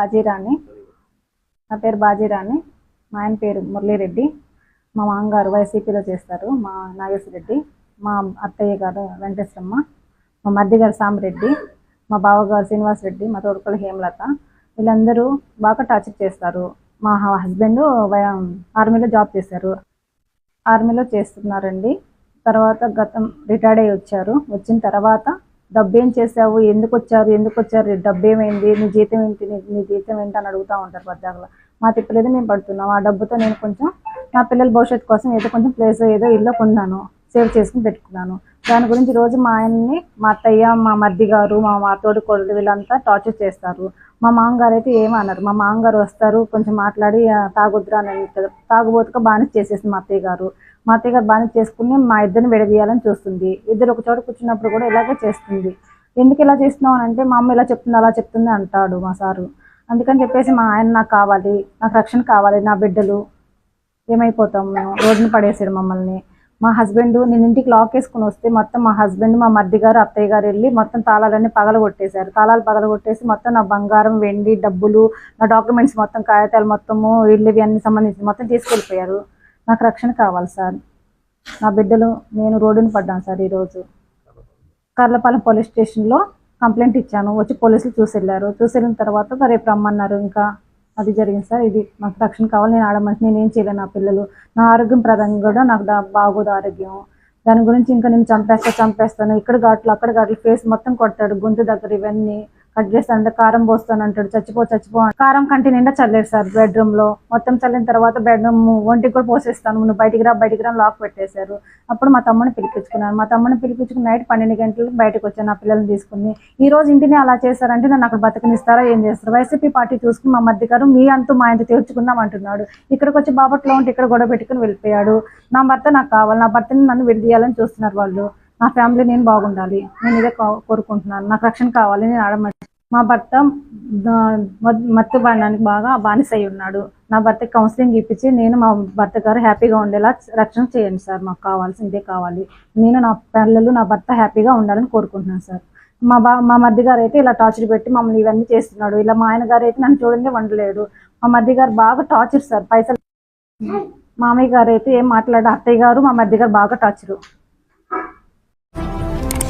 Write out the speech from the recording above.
బాజీరాణి. నా పేరు బాజీరాణి. మా ఆయన పేరు మురళీరెడ్డి. మా మామగారు వైసీపీలో చేస్తారు మా నాగేశ్వరరెడ్డి. మా అత్తయ్య గారు వెంకటేశ్వరమ్మ. మా మర్ది గారు సామిరెడ్డి. మా బావగారు శ్రీనివాస్ రెడ్డి మా తోడుకోళ్ళు హేమలత. వీళ్ళందరూ బాగా టార్చర్ చేస్తారు. మా హస్బెండ్ ఆర్మీలో జాబ్ చేశారు. ఆర్మీలో చేస్తున్నారండి. తర్వాత గతం రిటైర్డ్ అయ్యి వచ్చారు. వచ్చిన తర్వాత డబ్బేం చేసావు ఎందుకు వచ్చారు? ఎందుకు వచ్చారు? డబ్బు ఏమైంది నీ జీతం ఏంటి? నీ జీతం ఏంటి? అని అడుగుతూ ఉంటారు పద్దాకలో మా తిప్పలేదు మేము పడుతున్నాం. ఆ డబ్బుతో నేను కొంచెం నా పిల్లల భవిష్యత్తు కోసం ఏదో కొంచెం ప్లేస్ ఏదో ఇల్లు కొన్నాను. సేవ్ చేసుకుని పెట్టుకున్నాను. దాని గురించి రోజు మా ఆయన్ని మా అత్తయ్య మా మర్ది గారు మా మా తోడు కొడుకు వీళ్ళంతా టార్చర్ చేస్తారు. మా మామగారు అయితే ఏమన్నారు మా మామగారు వస్తారు కొంచెం మాట్లాడి "ఆ, తాగొద్దురా అని తాగుబోతుగా బానిస చేసేసింది మా అత్తయ్య గారు. మా అత్తయ్య గారు బాగా చేసుకుని మా ఇద్దరిని విడదీయాలని చూస్తుంది. ఇద్దరు ఒక చోట కూర్చున్నప్పుడు కూడా ఇలాగే చేస్తుంది. ఎందుకు ఇలా చేస్తున్నావు? అని అంటే మా అమ్మ ఇలా చెప్తుంది అలా చెప్తుంది అంటాడు మా సారు. అందుకని చెప్పేసి మా ఆయన నాకు కావాలి నాకు రక్షణ కావాలి నా బిడ్డలు. ఏమైపోతాం మేము? రోడ్డున పడేసాడు మమ్మల్ని. మా హస్బెండ్ నేను ఇంటికి లాక్ వేసుకుని వస్తే మొత్తం మా హస్బెండ్ మా మర్ది గారు అత్తయ్య గారు వెళ్ళి మొత్తం తాళాలన్నీ పగల కొట్టేశారు తాళాలు పగల కొట్టేసి మొత్తం నా బంగారం వెండి డబ్బులు నా డాక్యుమెంట్స్ మొత్తం కాగితాలు మొత్తము ఇల్లు ఇవి అన్ని సంబంధించి మొత్తం తీసుకెళ్ళిపోయారు. నాకు రక్షణ కావాలి సార్. నా బిడ్డలు నేను రోడ్డున పడ్డాను సార్ ఈరోజు. కర్లపాలెం పోలీస్ స్టేషన్లో కంప్లైంట్ ఇచ్చాను. వచ్చి పోలీసులు చూసి వెళ్ళారు చూసి వెళ్ళిన తర్వాత రేపు రమ్మన్నారు. ఇంకా అది జరిగింది సార్. ఇది నాకు రక్షణ కావాలి. నేను ఆడమని నేను ఏం చేయలేను నా పిల్లలు. నా ఆరోగ్యం ప్రధానంగా కూడా నాకు బాగోదు ఆరోగ్యం. దాని గురించి ఇంకా నేను చంపేస్తా చంపేస్తాను. ఇక్కడ ఘాట్లు అక్కడ ఘాట్లు ఫేస్ మొత్తం కొట్టాడు. గొంతు దగ్గర ఇవన్నీ. కట్ చేస్తానంటే కారం పోస్తాను అంటాడు చచ్చిపో చచ్చిపో కారం కంటి నిండా చల్లేరు సార్ బెడ్రూమ్లో. మొత్తం చల్లిన తర్వాత బెడ్రూమ్ ఒంటికి కూడా పోసేస్తాను. నువ్వు బయటికి రా బయటికి రా లాక్ పెట్టేశారు. అప్పుడు మా తమ్ముడిని పిలిపించుకున్నాను. మా తమ్ముడిని పిలిపించుకుని నైట్ పన్నెండు గంటలకు బయటకు వచ్చాను నా పిల్లల్ని తీసుకుని. ఈ రోజు ఇంటిని అలా చేశారంటే నన్ను అక్కడ బతకనిస్తారా ఏం చేస్తారు? వైసీపీ పార్టీ చూసుకుని మా మధ్య గారు మీ అంతు మా ఇంత తీర్చుకుందాం అంటున్నాడు. ఇక్కడికి వచ్చి బాపట్లో ఉంటే ఇక్కడ గొడవ పెట్టుకుని వెళ్ళిపోయాడు. నా భర్త నాకు కావాలి. నా భర్తని నన్ను విడదీయాలని చూస్తున్నారు వాళ్ళు. నా ఫ్యామిలీ నేను బాగుండాలి నేను ఇదే కోరుకుంటున్నాను. నాకు రక్షణ కావాలి నేను ఆడమ మా భర్త మత్తు బాణానికి బాగా బానిస అయి ఉన్నాడు. నా భర్తకి కౌన్సిలింగ్ ఇప్పించి నేను మా భర్త గారు హ్యాపీగా ఉండేలా రక్షణ చేయండి సార్. మాకు కావాల్సింది ఇదే కావాలి. నేను నా పిల్లలు నా భర్త హ్యాపీగా ఉండాలని కోరుకుంటున్నాను సార్. మా బా మా మధ్య గారు అయితే ఇలా టార్చర్ పెట్టి మమ్మల్ని ఇవన్నీ చేస్తున్నాడు. ఇలా మా ఆయన గారు అయితే నన్ను చూడండి వండలేడు. మా మధ్య గారు బాగా టార్చర్ సార్. పైసలు మామయ్య గారు అయితే ఏం మాట్లాడు అత్తయ్య గారు మా మధ్య గారు బాగా టార్చరు.